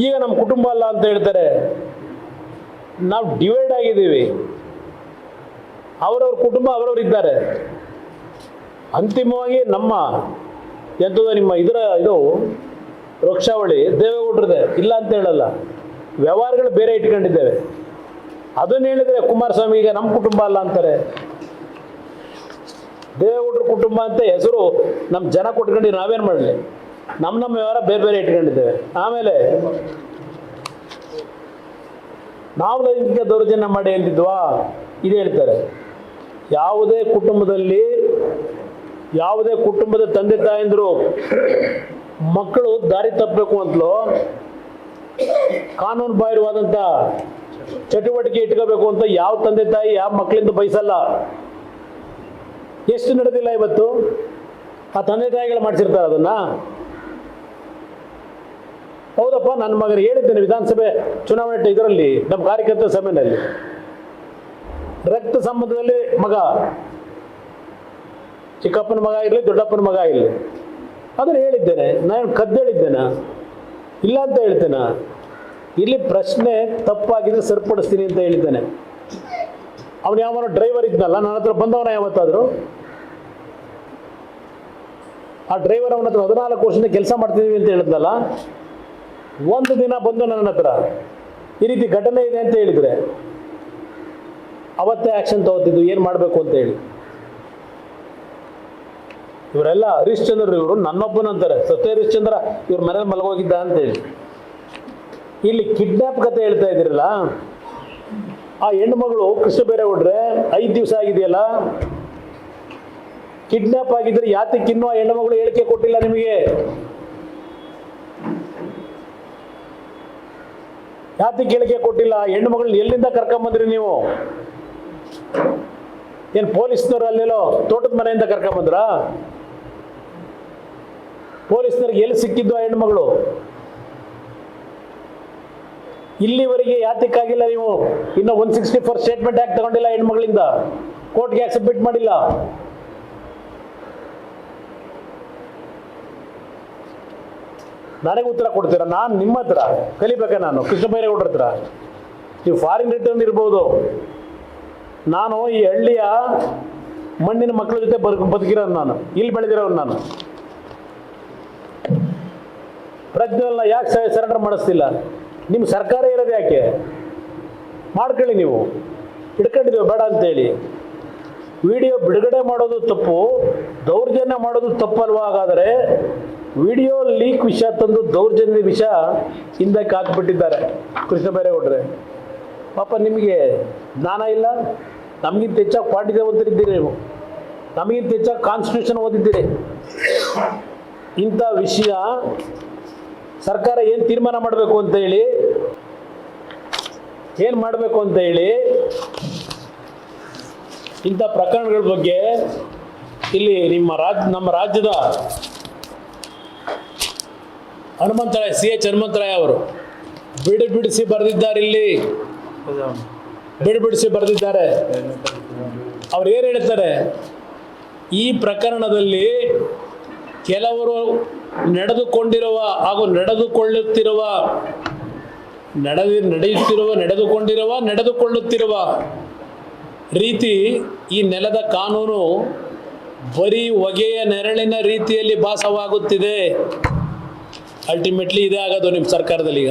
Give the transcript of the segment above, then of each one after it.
ಈಗ ನಮ್ಮ ಕುಟುಂಬ ಅಲ್ಲ ಅಂತ ಹೇಳ್ತಾರೆ. ನಾವು ಡಿವೈಡ್ ಆಗಿದ್ದೀವಿ. ಅವರವ್ರ ಕುಟುಂಬ ಅವರವ್ರು ಇದ್ದಾರೆ. ಅಂತಿಮವಾಗಿ ನಮ್ಮ ಎಂಥದ್ದು ನಿಮ್ಮ ಇದರ ಇದು ವೃಕ್ಷಾವಳಿ ದೇವೇಗೌಡರದೆ ಇಲ್ಲ ಅಂತ ಹೇಳಲ್ಲ. ವ್ಯವಹಾರಗಳು ಬೇರೆ ಇಟ್ಕೊಂಡಿದ್ದೇವೆ. ಅದನ್ನು ಹೇಳಿದರೆ ಕುಮಾರಸ್ವಾಮಿ ಈಗ ನಮ್ಮ ಕುಟುಂಬ ಅಲ್ಲ ಅಂತಾರೆ. ದೇವೇಗೌಡರ ಕುಟುಂಬ ಅಂತ ಹೆಸರು ನಮ್ಮ ಜನ ಕೊಟ್ಕೊಂಡು ನಾವೇನು ಮಾಡಲಿ? ನಮ್ಮ ನಮ್ಮ ವ್ಯವಹಾರ ಬೇರೆ ಬೇರೆ ಇಟ್ಕೊಂಡಿದ್ದೇವೆ. ಆಮೇಲೆ ನಾವು ಲೈಂಗಿಕ ದೌರ್ಜನ್ಯ ಮಾಡಿ ಹೇಳ್ತಿದ್ವಾ? ಇದು ಹೇಳ್ತಾರೆ. ಯಾವುದೇ ಕುಟುಂಬದಲ್ಲಿ, ಯಾವುದೇ ಕುಟುಂಬದ ತಂದೆ ತಾಯಂದರು ಮಕ್ಕಳು ದಾರಿ ತಪ್ಪಬೇಕು ಅಂತಲೋ ಕಾನೂನು ಬಾಹಿರವಾದಂಥ ಚಟುವಟಿಕೆ ಇಟ್ಕೋಬೇಕು ಅಂತ ಯಾವ ತಂದೆ ತಾಯಿ, ಯಾವ ಮಕ್ಕಳಿಂದ ಬಯಸಲ್ಲ. ಎಷ್ಟು ನಡೆದಿಲ್ಲ ಇವತ್ತು? ಆ ತಂದೆ ತಾಯಿಗಳು ಮಾಡಿಸಿರ್ತಾರೆ ಅದನ್ನ? ಹೌದಪ್ಪ, ನನ್ನ ಮಗನಿಗೆ ಹೇಳಿದ್ದೇನೆ ವಿಧಾನಸಭೆ ಚುನಾವಣೆ ಇದರಲ್ಲಿ, ನಮ್ಮ ಕಾರ್ಯಕರ್ತರ ಸಭೆಯಲ್ಲಿ. ರಕ್ತ ಸಂಬಂಧದಲ್ಲಿ ಮಗ, ಚಿಕ್ಕಪ್ಪನ ಮಗ ಇರಲಿ ದೊಡ್ಡಪ್ಪನ ಮಗ ಇರಲಿ ಅದನ್ನು ಹೇಳಿದ್ದೇನೆ, ನಾನು ಕದ್ದೇಳಿದ್ದೇನೆ ಇಲ್ಲ ಅಂತ ಹೇಳ್ತೇನೆ. ಇಲ್ಲಿ ಪ್ರಶ್ನೆ ತಪ್ಪಾಗಿದ್ರೆ ಸರಿಪಡಿಸ್ತೀನಿ ಅಂತ ಹೇಳಿದ್ದೇನೆ. ಅವನು ಯಾವನೋ ಡ್ರೈವರ್ ಇದ್ನಲ್ಲ, ನನ್ನ ಹತ್ರ ಬಂದವನ ಯಾವತ್ತಾದರೂ? ಆ ಡ್ರೈವರ್ ಅವನ ಹತ್ರ ಹದಿನಾಲ್ಕು ವರ್ಷದಿಂದ ಕೆಲಸ ಮಾಡ್ತಿದ್ದೀವಿ ಅಂತ ಹೇಳಿದ್ನಲ್ಲ ಒಂದು ದಿನ ಬಂದು ನನ್ನ ಹತ್ರ ಈ ರೀತಿ ಘಟನೆ ಇದೆ ಅಂತ ಹೇಳಿದರೆ ಅವತ್ತೇ ಆ್ಯಕ್ಷನ್ ತಗೋತಿದ್ದು, ಏನು ಮಾಡಬೇಕು ಅಂತ ಹೇಳಿ. ಇವರೆಲ್ಲ ಹರಿಶ್ಚಂದ್ರ ಇವರು ನನ್ನೊಬ್ಬನಂತಾರೆ ಸತ್ಯ ಹರಿಶ್ಚಂದ್ರ ಇವ್ರ ಮನೇಲಿ ಮಲಗೋಗಿದ್ದ ಅಂತೇಳಿ ಇಲ್ಲಿ ಕಿಡ್ನಾಪ್ ಕತೆ ಹೇಳ್ತಾ ಇದ್ದೀರಲ್ಲ, ಆ ಹೆಣ್ಣು ಮಗಳು ಕೃಷ್ಣ ಬೇರೇಗೌಡ್ರೆ ಐದು ದಿವಸ ಆಗಿದೆಯಲ್ಲ ಕಿಡ್ನಾಪ್ ಆಗಿದ್ರೆ ಯಾತಕ್ಕಿನ್ನೂ ಆ ಹೆಣ್ಣು ಮಗಳು ಹೇಳಿಕೆ ಕೊಟ್ಟಿಲ್ಲ ನಿಮಗೆ? ಯಾತಕ್ಕೆ ಹೇಳಿಕೆ ಕೊಟ್ಟಿಲ್ಲ, ಹೆಣ್ಣು ಮಗಳನ್ನ ಎಲ್ಲಿಂದ ಕರ್ಕೊಂಬಂದ್ರಿ ನೀವು? ಏನು ಪೊಲೀಸ್ನವ್ರು ಅಲ್ಲೆಲ್ಲೋ ತೋಟದ ಮನೆಯಿಂದ ಕರ್ಕೊಂಬಂದ್ರ ಪೊಲೀಸ್ನವ್ರಿಗೆ ಎಲ್ಲಿ ಸಿಕ್ಕಿದ್ದು ಆ ಹೆಣ್ಮಗಳು ಇಲ್ಲಿವರೆಗೆ ಯಾತಕ್ಕಾಗಿಲ್ಲ ನೀವು? ಇನ್ನು ಒನ್ ಸಿಕ್ಸ್ಟಿ ಫೋರ್ ಸ್ಟೇಟ್ಮೆಂಟ್ ಯಾಕೆ ತಗೊಂಡಿಲ್ಲ ಹೆಣ್ಮಗಳಿಂದ ಕೋರ್ಟ್ಗೆ ಸಬ್ಮಿಟ್ ಮಾಡಿಲ್ಲ? ನನಗೆ ಉತ್ತರ ಕೊಡ್ತೀರಾ? ನಾನು ನಿಮ್ಮ ಹತ್ರ. ಕಲಿಬೇಕಾ ನಾನು? ಕೃಷ್ಣ ಬೈರೇಗೌಡ್ರ ಹತ್ರ. ನೀವು ಫಾರಿನ್ ರಿಟರ್ನ್ ಇರ್ಬೋದು ನಾನು ಈ ಹಳ್ಳಿಯ ಮಣ್ಣಿನ ಮಕ್ಕಳ ಜೊತೆ ಬದುಕು ಬದುಕಿರೋನು ನಾನು. ಇಲ್ಲಿ ಬೆಳೆದಿರೋನು ನಾನು. ಪ್ರಜ್ಞೆಲ್ಲ ಯಾಕೆ ಸರೆಂಡರ್ ಮಾಡಿಸ್ತಿಲ್ಲ? ನಿಮ್ಮ ಸರ್ಕಾರ ಇರೋದು ಯಾಕೆ? ಮಾಡ್ಕೊಳ್ಳಿ ನೀವು. ಹಿಡ್ಕೊಂಡಿದ್ದೀವಿ, ಬೇಡ ಅಂತೇಳಿ. ವಿಡಿಯೋ ಬಿಡುಗಡೆ ಮಾಡೋದು ತಪ್ಪು, ದೌರ್ಜನ್ಯ ಮಾಡೋದು ತಪ್ಪಲ್ವಾ? ಹಾಗಾದರೆ ವಿಡಿಯೋ ಲೀಕ್ ವಿಷಯ ತಂದು ದೌರ್ಜನ್ಯ ವಿಷಯ ಹಿಂದಕ್ಕೆ ಹಾಕ್ಬಿಟ್ಟಿದ್ದಾರೆ. ಕೃಷ್ಣ ಬೈರೇಗೌಡ್ರೆ. ಪಾಪ ನಿಮಗೆ ಜ್ಞಾನ ಇಲ್ಲ, ನಮಗಿಂತ ಹೆಚ್ಚಾಗಿ ಪಾರ್ಟಿ ಓದಿದ್ದೀರಿ ನೀವು. ನಮಗಿಂತ ಹೆಚ್ಚಾಗಿ ಕಾನ್ಸ್ಟಿಟ್ಯೂಷನ್ ಓದಿದ್ದೀರಿ. ಇಂಥ ವಿಷಯ ಸರ್ಕಾರ ಏನು ತೀರ್ಮಾನ ಮಾಡಬೇಕು ಅಂತ ಹೇಳಿ, ಏನು ಮಾಡಬೇಕು ಅಂತ ಹೇಳಿ, ಇಂಥ ಪ್ರಕರಣಗಳ ಬಗ್ಗೆ ಇಲ್ಲಿ ನಿಮ್ಮ ರಾಜ್, ನಮ್ಮ ರಾಜ್ಯದ ಹನುಮಂತರಾಯ, ಸಿ ಎಚ್ ಹನುಮಂತರಾಯ ಅವರು. ಬಿಡು ಬಿಡಿಸಿ ಬರೆದಿದ್ದಾರೆ ಇಲ್ಲಿ. ಬಿಡು ಬಿಡಿಸಿ ಬರೆದಿದ್ದಾರೆ. ಅವ್ರು ಏನು ಹೇಳ್ತಾರೆ? ಈ ಪ್ರಕರಣದಲ್ಲಿ ಕೆಲವರು ನಡೆದುಕೊಂಡಿರುವ ಹಾಗೂ ನಡೆದುಕೊಳ್ಳುತ್ತಿರುವ, ನಡೆದು, ನಡೆಯುತ್ತಿರುವ, ನಡೆದುಕೊಂಡಿರುವ, ನಡೆದುಕೊಳ್ಳುತ್ತಿರುವ ರೀತಿ ಈ ನೆಲದ ಕಾನೂನು ಬರೀ ಹೊಗೆಯ ನೆರಳಿನ ರೀತಿಯಲ್ಲಿ ಭಾಸವಾಗುತ್ತಿದೆ. ಅಲ್ಟಿಮೇಟ್ಲಿ ಇದೇ ಆಗೋದು ನಿಮ್ಮ ಸರ್ಕಾರದಲ್ಲಿ ಈಗ.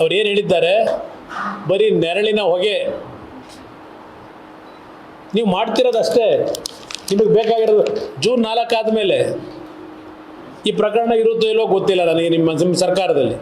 ಅವ್ರು ಏನು ಹೇಳಿದ್ದಾರೆ? ಬರೀ ನೆರಳಿನ ಹೊಗೆ. ನೀವು ಮಾಡ್ತಿರೋದಷ್ಟೇ. ನಿಮಗೆ ಬೇಕಾಗಿರೋದು ಜೂನ್ ನಾಲ್ಕು ಆದಮೇಲೆ. ಈ ಪ್ರಕರಣ ಇರುತ್ತೋ ಇಲ್ವೋ ಗೊತ್ತಿಲ್ಲ ನನಗೆ ನಿಮ್ಮ ನಿಮ್ಮ ಸರ್ಕಾರದಲ್ಲಿ.